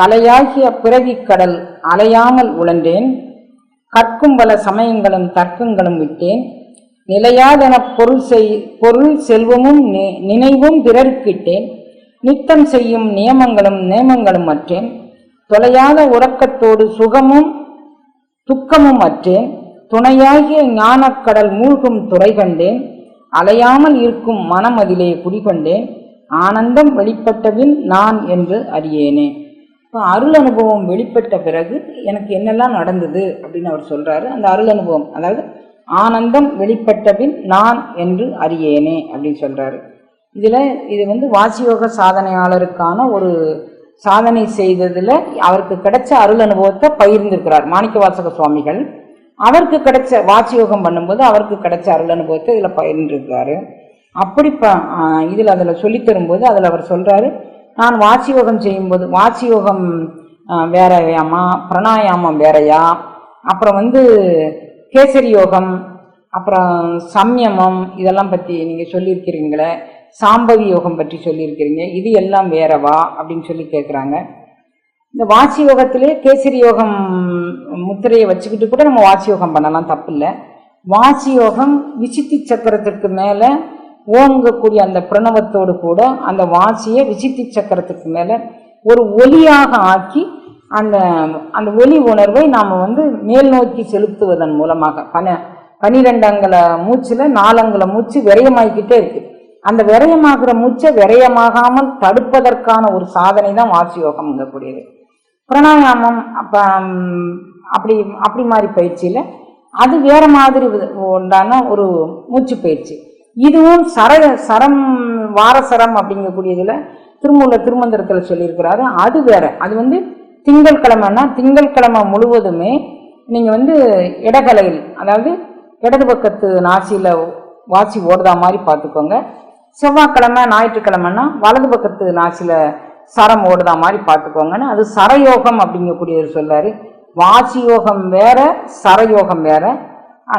கலையாகிய பிறவிக் கடல் அலையாமல் உழன்றேன். கற்கும் பல சமயங்களும் தர்க்கங்களும் விட்டேன். நிலையாதெனப் பொருள் செய் பொருள் செல்வமும் நி- நினைவும் பிறருக்கிட்டேன். நித்தம் செய்யும் நியமங்களும் நியமங்களும் அற்றேன். தொலையாத உறக்கத்தோடு சுகமும் துக்கமும் அற்றேன். துணையாகிய ஞானக்கடல் மூழ்கும் துறை கண்டேன். அலையாமல் இருக்கும் மனம் அதிலே குடிகொண்டேன். ஆனந்தம் வெளிப்பட்டபின் நான் என்று அறியேனே. இப்போ அருள் அனுபவம் வெளிப்பட்ட பிறகு எனக்கு என்னெல்லாம் நடந்தது அப்படின்னு அவர் சொல்கிறாரு அந்த அருள் அனுபவம் அதாவது ஆனந்தம் வெளிப்பட்ட பின் நான் என்று அறியேனே அப்படின்னு சொல்கிறாரு இதில் இது வந்து வாசியோக சாதனையாளருக்கான ஒரு சாதனை செய்ததில் அவருக்கு கிடைச்ச அருள் அனுபவத்தை பகிர்ந்திருக்கிறார் மாணிக்க வாசக சுவாமிகள். அவருக்கு கிடைச்ச வாசியோகம் பண்ணும்போது அவருக்கு கிடைச்ச அருள் அனுபவத்தை இதில் பகிர்ந்துருக்கிறாரு. அப்படி ப இதில் அதில் சொல்லித்தரும்போது அதில் அவர் சொல்கிறாரு நான் வாசியோகம் செய்யும்போது வாசியோகம் ஆஹ் வேறயாமா பிரணாயாமம் வேறையா? அப்புறம் வந்து கேசரி யோகம் அப்புறம் சம்யமம் இதெல்லாம் பற்றி நீங்கள் சொல்லியிருக்கிறீங்களே சாம்பவி யோகம் பற்றி சொல்லியிருக்கிறீங்க இது எல்லாம் வேறவா? அப்படின்னு சொல்லி கேட்குறாங்க இந்த வாசி யோகத்திலே கேசரி யோகம் முத்திரையை வச்சுக்கிட்டு கூட நம்ம வாசி யோகம் பண்ணலாம் தப்பு இல்லை வாசி யோகம் விசித்தி சக்கரத்திற்கு மேலே ஓங்கக்கூடிய அந்த பிரணவத்தோடு கூட அந்த வாசியை விசித்தி சக்கரத்துக்கு மேலே ஒரு ஒலியாக ஆக்கி அந்த அந்த ஒலி உணர்வை நாம் வந்து மேல் நோக்கி செலுத்துவதன் மூலமாக பன பனிரெண்டங்களை மூச்சில் நாலங்களை மூச்சு விரயமாகிக்கிட்டே இருக்கு. அந்த விரயமாகிற மூச்சை விரயமாகாமல் தடுப்பதற்கான ஒரு சாதனை தான் வாசி யோகம்ங்கக்கூடியது பிராணாயாமம் அப்போ அப்படி அப்படி மாதிரி பயிற்சியில் அது வேறு மாதிரி உண்டான ஒரு மூச்சு பயிற்சி. இதுவும் சர சரம் வாரசரம் அப்படிங்கக்கூடியதில் திருமூல திருமந்திரத்தில் சொல்லியிருக்கிறாரு. அது வேற. அது வந்து திங்கட்கிழமைன்னா திங்கட்கிழமை முழுவதுமே நீங்கள் வந்து இடகலையில் அதாவது இடது பக்கத்து நாசியில் வாசி ஓடுதா மாதிரி பார்த்துக்கோங்க. செவ்வாய்க்கிழமை ஞாயிற்றுக்கிழமைன்னா வலது பக்கத்து நாசியில் சரம் ஓடுதா மாதிரி பார்த்துக்கோங்கன்னு அது சரயோகம் அப்படிங்கக்கூடியவர் சொல்லார் வாசி யோகம் வேற சரயோகம் வேற.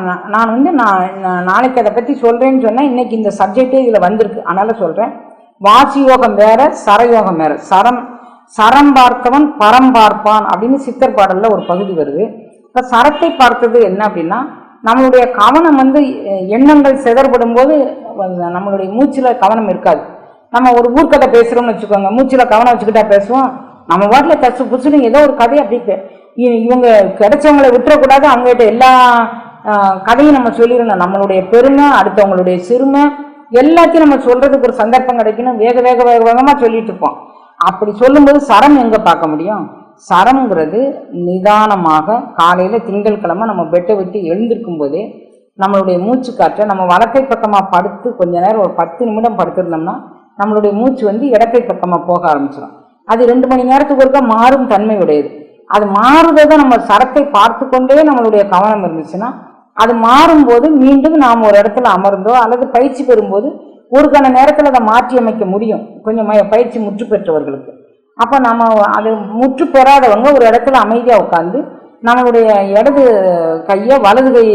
நான் வந்து நான் நாளைக்கு அதை பற்றி சொல்கிறேன்னு சொன்னேன் இன்றைக்கி இந்த சப்ஜெக்டே இதில் வந்திருக்கு. அதனால் சொல்கிறேன் வாசி யோகம் சரயோகம் வேறு. சரம் சரம் பார்த்தவன் பரம் பார்ப்பான் அப்படின்னு சித்தர் பாடலில் ஒரு பகுதி வருது. இப்போ சரத்தை பார்த்தது என்ன அப்படின்னா நம்மளுடைய கவனம் வந்து எண்ணங்கள் செதற்படும் போது நம்மளுடைய மூச்சில் கவனம் இருக்காது. நம்ம ஒரு ஊர்க்கதை பேசுகிறோம்னு வச்சுக்கோங்க. மூச்சில் கவனம் வச்சுக்கிட்டா பேசுவோம். நம்ம வாட்டில் தச்சு புசுன்னு ஏதோ ஒரு கதை அப்படி இ- இவங்க கிடைச்சவங்களை விட்டுறக்கூடாது. அவங்ககிட்ட எல்லா கதையை நம்ம சொல்லிடணும் நம்மளுடைய பெருமை அடுத்தவங்களுடைய சிறுமை எல்லாத்தையும் நம்ம சொல்றதுக்கு ஒரு சந்தர்ப்பம் கிடைக்கணும். வேக வேக வேக வேகமாக சொல்லிட்டு இருப்போம். அப்படி சொல்லும்போது சரம் எங்கே பார்க்க முடியும்? சரம்ங்கிறது நிதானமாக காலையில் திங்கட்கிழமை நம்ம பெட்டை விட்டு எழுந்திருக்கும் போதே நம்மளுடைய மூச்சு காற்றை நம்ம வலக்கை பக்கமாக படுத்து கொஞ்ச நேரம் ஒரு பத்து நிமிடம் படுத்திருந்தோம்னா நம்மளுடைய மூச்சு வந்து இடக்கை பக்கமாக போக ஆரம்பிச்சிடும் அது ரெண்டு மணி நேரத்துக்கு ஒருக்கா மாறும் தன்மை உடையது. அது மாறுறதை நம்ம சரத்தை பார்த்து கொண்டே நம்மளுடைய கவனம் இருந்துச்சுன்னா அது மாறும்போது மீண்டும் நாம் ஒரு இடத்துல அமர்ந்தோ அல்லது பயிற்சி பெறும்போது ஒரு கண நேரத்தில் அதை மாற்றி அமைக்க முடியும். கொஞ்சம் பயிற்சி முற்று பெற்றவர்களுக்கு. அப்போ நம்ம அது முற்று பெறாதவங்க ஒரு இடத்துல அமைதியாக உட்காந்து நம்மளுடைய இடது கையை வலது கை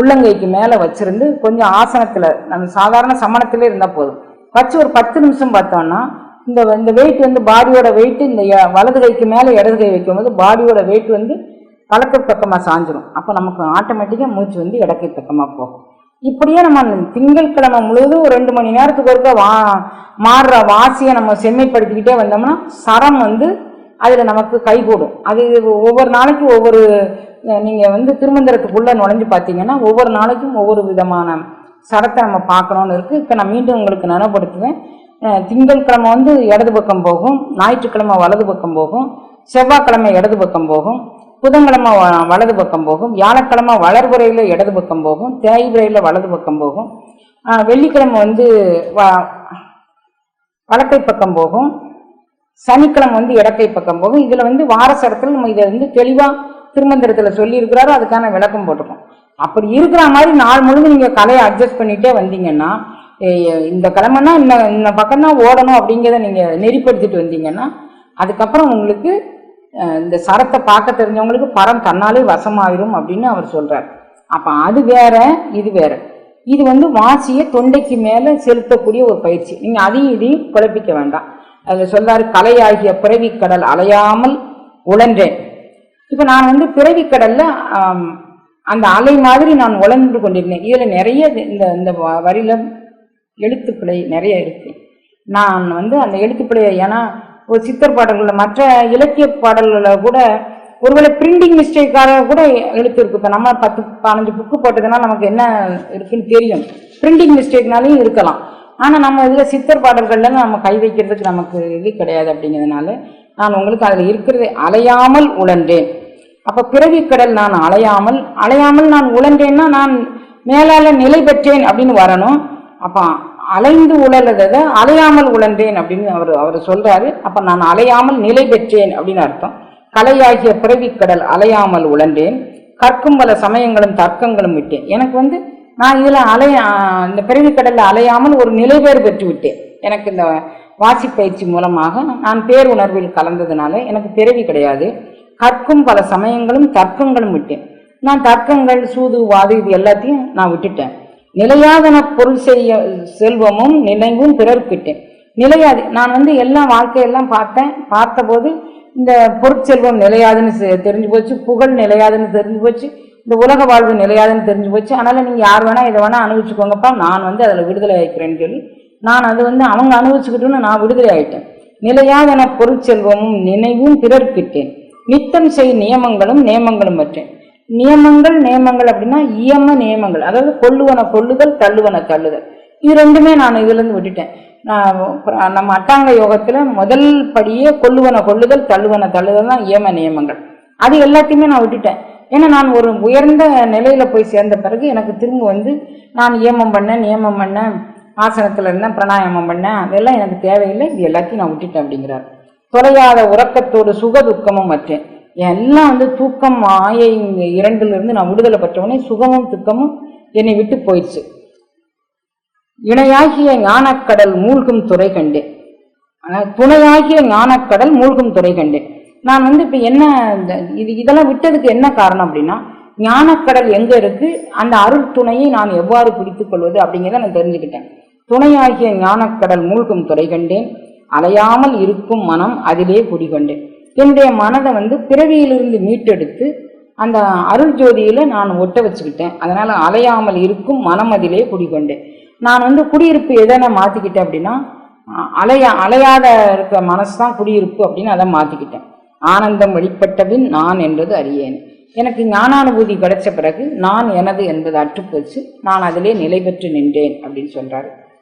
உள்ளங்கைக்கு மேலே வச்சிருந்து கொஞ்சம் ஆசனத்தில் நம்ம சாதாரண சமணத்திலே இருந்தால் போதும். வச்சு ஒரு பத்து நிமிஷம் பார்த்தோம்னா இந்த இந்த வெயிட் வந்து பாடியோட வெயிட் இந்த வலது கைக்கு மேலே இடது கை வைக்கும்போது பாடியோட வெயிட் வந்து வலக்கை பக்கமாக சாஞ்சிரும். அப்போ நமக்கு ஆட்டோமேட்டிக்காக மூச்சு வந்து இடக்கை பக்கமாக போகும். இப்படியே நம்ம திங்கட்கிழமை முழுவதும் ஒரு ரெண்டு மணி நேரத்துக்கு ஒருக்க வா மாறுற வாசியை நம்ம செம்மைப்படுத்திக்கிட்டே வந்தோம்னா சரம் வந்து அதில் நமக்கு கைகூடும். அது ஒவ்வொரு நாளைக்கும் ஒவ்வொரு நீங்கள் வந்து திருமந்திரத்துக்குள்ளே நுழைஞ்சு பார்த்தீங்கன்னா ஒவ்வொரு நாளைக்கும் ஒவ்வொரு விதமான சரத்தை நம்ம பார்க்கணும்னு இருக்குது இப்போ நான் மீண்டும் உங்களுக்கு நினைப்படுத்துவேன் திங்கட்கிழமை வந்து இடது பக்கம் போகும் ஞாயிற்றுக்கிழமை வலது பக்கம் போகும் செவ்வாய்க்கிழமை இடது பக்கம் போகும். புதன்கிழமை வ- வலது பக்கம் போகும் வியாழக்கிழமை வளர்புறையில் இடது பக்கம் போகும் தேய்புறையில் வலது பக்கம் போகும். வெள்ளிக்கிழமை வந்து வ- வலக்கை பக்கம் போகும். சனிக்கிழமை வந்து இடக்கை பக்கம் போகும். இதில் வந்து வாரசரத்தில் நம்ம இதை வந்து தெளிவாக திருமந்திரத்தில் சொல்லியிருக்கிறாரோ. அதுக்கான விளக்கம் போட்டிருக்கோம். அப்படி இருக்கிற மாதிரி நாள் முழுங்க நீங்கள் கலையை அட்ஜஸ்ட் பண்ணிகிட்டே வந்தீங்கன்னா இந்த கிழமைனா இந்த இந்த பக்கம் தான் ஓடணும் அப்படிங்கிறத நீங்கள் நெறிப்படுத்திட்டு வந்தீங்கன்னா அதுக்கப்புறம் உங்களுக்கு இந்த சரத்தை பார்க்க தெரிஞ்சவங்களுக்கு பரம் தன்னாலே வசமாயிரும் அப்படின்னு அவர் சொல்றார். அப்போ அது வேற இது வேற. இது வந்து வாசியை தொண்டைக்கு மேலே செலுத்தக்கூடிய ஒரு பயிற்சி. நீங்கள் அதையும் இதையும் குழப்பிக்க வேண்டாம். அதில் சொல்றாரு கலையாகிய பிறவி கடல் அலையாமல் உழன்றேன். இப்போ நான் வந்து பிறவி கடல்ல அந்த அலை மாதிரி நான் உழன்று கொண்டிருந்தேன். இதுல நிறைய இது- இந்த இந்த வ- வரியில எழுத்துப்பிழை நிறைய இருக்கு. நான் வந்து அந்த எழுத்துப்பிழையை ஏன்னா ஒரு சித்தர் பாடல்களில் மற்ற இலக்கிய பாடல்களில் கூட ஒருவேளை பிரிண்டிங் மிஸ்டேக்காக கூட எழுத்து இருக்கு இப்போ நம்ம பத்து பதினஞ்சு புக்கு போட்டதுனால நமக்கு என்ன இருக்குன்னு தெரியும். பிரிண்டிங் மிஸ்டேக்னாலையும் இருக்கலாம். ஆனால் நம்ம இதில் சித்தர் பாடல்கள்ல நம்ம கை வைக்கிறதுக்கு நமக்கு இது கிடையாது அப்படிங்கிறதுனால நான் உங்களுக்கு அதில் இருக்கிறது அலையாமல் உழன்றேன். அப்போ பிறவி கடல் நான் அலையாமல் அலையாமல் நான் உழன்றேன்னா நான் மேலால நிலை பெற்றேன் அப்படின்னு வரணும். அப்போ அலைந்து உழலதை அலையாமல் உழன்றேன் அப்படின்னு அவர் அவர் சொல்றாரு. அப்ப நான் அலையாமல் நிலை பெற்றேன் அப்படின்னு அர்த்தம். கலையாகிய பிறவிக்கடல் அலையாமல் உழன்றேன். கற்கும் பல சமயங்களும் தர்க்கங்களும் விட்டேன். எனக்கு வந்து நான் இதில் அலைய இந்த பிறவிக்கடலில் அலையாமல் ஒரு நிலைபேறு பெற்று விட்டேன். எனக்கு இந்த வாசிப்பயிற்சி மூலமாக நான் பேருணர்வில் கலந்ததுனால எனக்கு பிறவி கிடையாது. கற்கும் பல சமயங்களும் தர்க்கங்களும் விட்டேன். நான் தர்க்கங்கள் சூது வாது இது எல்லாத்தையும் நான் விட்டுட்டேன். நிலையாதன பொருள் செய்ய செல்வமும் நினைவும் பிறர்க்கிட்டேன். நிலையாது நான் வந்து எல்லா வாழ்க்கையெல்லாம் பார்த்தேன். பார்த்தபோது இந்த பொருட்செல்வம் நிலையாதுன்னு செ- தெரிஞ்சு போச்சு. புகழ் நிலையாதுன்னு தெரிஞ்சு போச்சு. இந்த உலக வாழ்வு நிலையாதுன்னு தெரிஞ்சு போச்சு. அதனால் நீங்கள் யார் வேணால் இதை வேணால் அனுபவிச்சுக்கோங்கப்பா. நான் வந்து அதில் விடுதலை ஆகிக்கிறேன்னு சொல்லி நான் அது வந்து அவங்க அனுபவிச்சுக்கிட்டுன்னு நான் விடுதலை ஆகிட்டேன் நிலையாதன பொருட்செல்வமும் நினைவும் பிறர்க்கிட்டேன். நித்தம் செய் நியமங்களும் நியமங்களும் பற்றேன். நியமங்கள் நியமங்கள் அப்படின்னா இயம நியமங்கள். அதாவது கொள்ளுவன கொள்ளுதல் தள்ளுவன தள்ளுதல். இது ரெண்டுமே நான் இதுலேருந்து விட்டுட்டேன். நான் நம்ம அட்டாங்க யோகத்தில் முதல் படியே கொள்ளுவன கொள்ளுதல் தள்ளுவன தள்ளுதல் தான் இயம நியமங்கள். அது எல்லாத்தையுமே நான் விட்டுட்டேன். ஏன்னா நான் ஒரு உயர்ந்த நிலையில் போய் சேர்ந்த பிறகு எனக்கு திரும்ப வந்து நான் இயமம் பண்ணேன் நியமம் பண்ணேன் ஆசனத்தில் இருந்தேன் பிராணாயாமம் பண்ணேன். அதெல்லாம் எனக்கு தேவையில்லை. இது எல்லாத்தையும் நான் விட்டுட்டேன் அப்படிங்கிறார். தொலையாத உறக்கத்தோடு சுக துக்கமும் மற்றேன் எல்லாம் வந்து தூக்கம் மாயை இந்த இரண்டுல இருந்து நான் விடுதலை பெற்றவொடனே சுகமும் துக்கமும் என்னை விட்டு போயிடுச்சு. இணையாகிய ஞானக்கடல் மூழ்கும் துறை கண்டேன். ஆனால் துணையாகிய ஞானக்கடல் மூழ்கும் துறை கண்டேன். நான் வந்து இப்ப என்ன இந்த- இது இதெல்லாம் விட்டதுக்கு என்ன காரணம் அப்படின்னா ஞானக்கடல் எங்க இருக்கு அந்த அருள் துணையை நான் எவ்வாறு பிடித்துக் கொள்வது அப்படிங்கிறத நான் தெரிஞ்சுக்கிட்டேன். துணையாகிய ஞானக்கடல் மூழ்கும் துறை கண்டேன். அலையாமல் இருக்கும் மனம் அதிலே குடிகொண்டேன். என்னுடைய மனதை வந்து பிறவியிலிருந்து மீட்டெடுத்து அந்த அருள் ஜோதியில நான் ஒட்ட வச்சுக்கிட்டேன். அதனால அலையாமல் இருக்கும் மனம் அதிலே குடிகொண்டேன். நான் வந்து குடியிருப்பு எதனை மாத்திக்கிட்டேன் அப்படின்னா அலையா அலையாத இருக்க மனசு தான் குடியிருப்பு அப்படின்னு அதை மாத்திக்கிட்டேன். ஆனந்தம் வெளிப்பட்டபின் நான் என்றது அறியேன். எனக்கு ஞானானுபூதி கிடைச்ச பிறகு நான் எனது என்பது அற்றுப்போச்சு. நான் அதிலே நிலை பெற்று நின்றேன் அப்படின்னு சொல்றாரு.